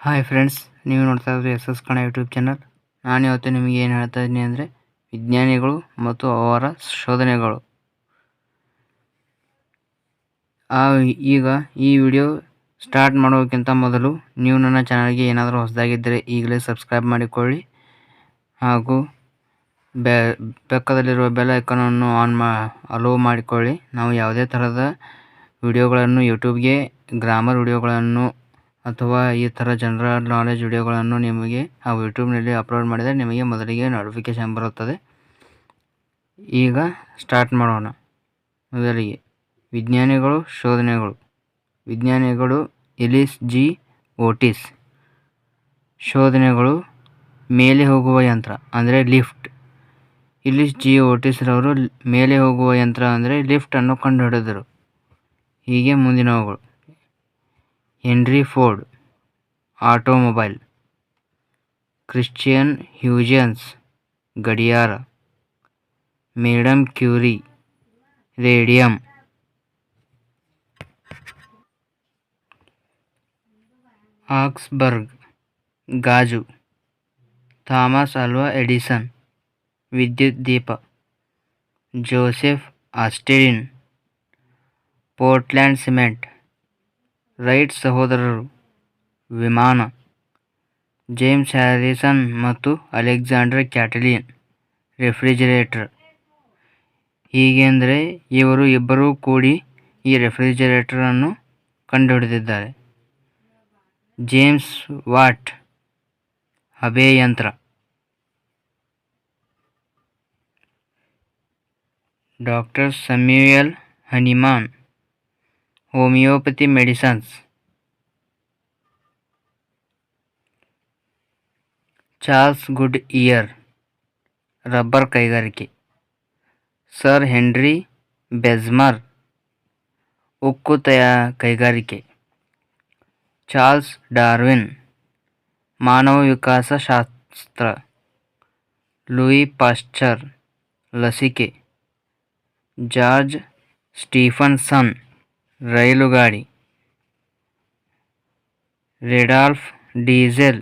Hi friends ನೀವು ನೋಡ್ತಾ ಇದ್ರೆ ಎಸ್ ಎಸ್ ಕಣ ಯೂಟ್ಯೂಬ್ ಚಾನಲ್ ನಾನು ಇವತ್ತು ನಿಮಗೆ ಏನು ಹೇಳ್ತಾ ಇದ್ದೀನಿ ಅಂದರೆ ವಿಜ್ಞಾನಿಗಳು ಮತ್ತು ಅವರ ಶೋಧನೆಗಳು. ಆ, ಈಗ ಈ ವಿಡಿಯೋ ಸ್ಟಾರ್ಟ್ ಮಾಡೋಕ್ಕಿಂತ ಮೊದಲು ನೀವು ನನ್ನ ಚಾನಲ್ಗೆ ಏನಾದರೂ ಹೊಸದಾಗಿದ್ದರೆ ಈಗಲೇ ಸಬ್ಸ್ಕ್ರೈಬ್ ಮಾಡಿಕೊಳ್ಳಿ. ಹಾಗೂ ಬೆ, ಪಕ್ಕದಲ್ಲಿರುವ ಬೆಲ್ ಐಕನನ್ನು ಆನ್ ಮಾ ಅಲೋ ಮಾಡಿಕೊಳ್ಳಿ. ನಾವು ಯಾವುದೇ ಥರದ ವಿಡಿಯೋಗಳನ್ನು ಯೂಟ್ಯೂಬ್ಗೆ ಗ್ರಾಮರ್ ವಿಡಿಯೋಗಳನ್ನು ಅಥವಾ ಈ ಥರ ಜನರಲ್ ನಾಲೆಜ್ ವಿಡಿಯೋಗಳನ್ನು ನಿಮಗೆ ಆ ಯೂಟ್ಯೂಬ್ನಲ್ಲಿ ಅಪ್ಲೋಡ್ ಮಾಡಿದರೆ ನಿಮಗೆ ಮೊದಲಿಗೆ ನೋಟಿಫಿಕೇಶನ್ ಬರುತ್ತದೆ. ಈಗ ಸ್ಟಾರ್ಟ್ ಮಾಡೋಣ. ಮೊದಲಿಗೆ ವಿಜ್ಞಾನಿಗಳು, ಶೋಧನೆಗಳು. ವಿಜ್ಞಾನಿಗಳು ಎಲಿಸ್ ಜಿ. ಓಟಿಸ್. ಶೋಧನೆಗಳು ಮೇಲೆ ಹೋಗುವ ಯಂತ್ರ, ಅಂದರೆ ಲಿಫ್ಟ್. ಇಲಿಸ್ ಜಿ. ಓಟಿಸ್ರವರು ಮೇಲೆ ಹೋಗುವ ಯಂತ್ರ, ಅಂದರೆ ಲಿಫ್ಟನ್ನು ಕಂಡುಹಿಡಿದರು. ಹೀಗೆ ಮುಂದಿನವುಗಳು. Henry Ford automobile. Christian Huygens గడియార. Madam Curie radium. ఆక్స్బర్గ్ గాజు. థామస్ అల్వా ఎడిసన్ విద్యుత్ దీప. జోసెఫ్ ఆస్టెరిన్ పోర్ట్లాండ్ సిమెంట్. ರೈಟ್ ಸಹೋದರರು ವಿಮಾನ, ಜೇಮ್ಸ್ ಹ್ಯಾರಿಸನ್ ಮತ್ತು ಅಲೆಕ್ಸಾಂಡರ್ ಕ್ಯಾಟಲಿಯನ್ ರೆಫ್ರಿಜಿರೇಟರ್. ಹೀಗೆಂದರೆ ಇವರು ಇಬ್ಬರೂ ಕೂಡಿ ಈ ರೆಫ್ರಿಜಿರೇಟರನ್ನು ಕಂಡುಹಿಡಿದಿದ್ದಾರೆ. ಜೇಮ್ಸ್ ವಾಟ್ ಯಂತ್ರ doctor Samuel Hahnemann. homeopathy medicines Charles Goodyear rubber ಕೈಗಾರಿಕೆ ಸರ್ ಹೆನ್ರಿ ಬೆಜ್ಮರ್ ಉಕ್ಕು ತಯಾ ಕೈಗಾರಿಕೆ ಚಾರ್ಲ್ಸ್ ಡಾರ್ವಿನ್ ಮಾನವ ವಿಕಾಸಶಾಸ್ತ್ರ ಲೂಯಿ ಪಾಶ್ಚರ್ ಲಸಿಕೆ ಜಾರ್ಜ್ ಸ್ಟೀಫನ್ಸನ್ ರೈಲುಗಾಡಿ ರೆಡಾಲ್ಫ್ ಡೀಸೆಲ್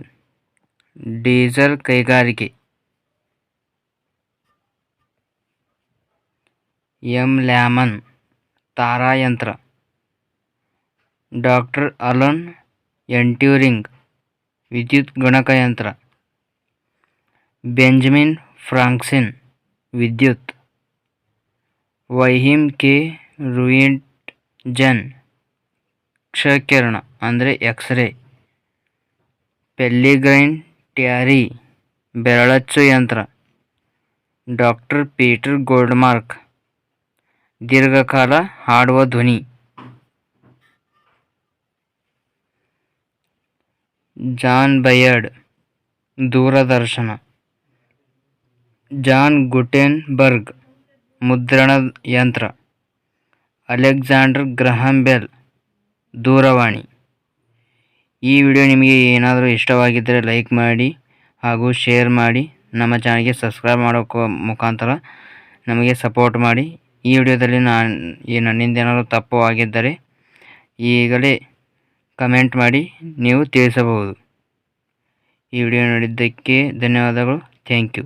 ಡೀಸೆಲ್ ಕೈಗಾರಿಕೆ ಎಂ ಲ್ಯಾಮನ್ ತಾರಾಯಂತ್ರ ಡಾಕ್ಟರ್ ಅಲನ್ ಎಂಟ್ಯೂರಿಂಗ್ ವಿದ್ಯುತ್ ಗಣಕಯಂತ್ರ ಬೆಂಜಮಿನ್ ಫ್ರಾಂಕ್ಸಿನ್ ವಿದ್ಯುತ್ ವೈಹಿಮ್ ಕೆ ರುಯಿಂಟ್ ಜನ್, ಕ್ಷಕಿರಣ ಅಂದರೆ ಎಕ್ಸ್ರೇ ಪೆಲ್ಲಿಗ್ರೈನ್, ಟ್ಯಾರಿ, ಬೆರಳಚ್ಚು ಯಂತ್ರ, ಡಾಕ್ಟರ್ ಪೀಟರ್ ಗೋಲ್ಡ್ಮಾರ್ಕ್, ದೀರ್ಘಕಾಲ ಹಾಡುವ ಧ್ವನಿ. ಜಾನ್ ಬಯರ್ಡ್, ದೂರದರ್ಶನ. ಜಾನ್ ಗುಟೆನ್ಬರ್ಗ್, ಮುದ್ರಣ ಯಂತ್ರ. ಅಲೆಕ್ಸಾಂಡರ್ ಗ್ರಹಾಂ ಬೆಲ್ ದೂರವಾಣಿ. ಈ ವಿಡಿಯೋ ನಿಮಗೆ ಏನಾದರೂ ಇಷ್ಟವಾಗಿದ್ದರೆ ಲೈಕ್ ಮಾಡಿ ಹಾಗೂ ಶೇರ್ ಮಾಡಿ. ನಮ್ಮ ಚಾನಲ್ಗೆ ಸಬ್ಸ್ಕ್ರೈಬ್ ಮಾಡೋಕ್ಕೋ ಮುಖಾಂತರ ನಮಗೆ ಸಪೋರ್ಟ್ ಮಾಡಿ. ಈ ವಿಡಿಯೋದಲ್ಲಿ ನಾನು ನನ್ನಿಂದ ಏನಾದರೂ ತಪ್ಪು ಆಗಿದ್ದರೆ ಈಗಲೇ ಕಮೆಂಟ್ ಮಾಡಿ, ನೀವು ತಿಳಿಸಬಹುದು. ಈ ವಿಡಿಯೋ ನೋಡಿದ್ದಕ್ಕೆ ಧನ್ಯವಾದಗಳು. Thank you.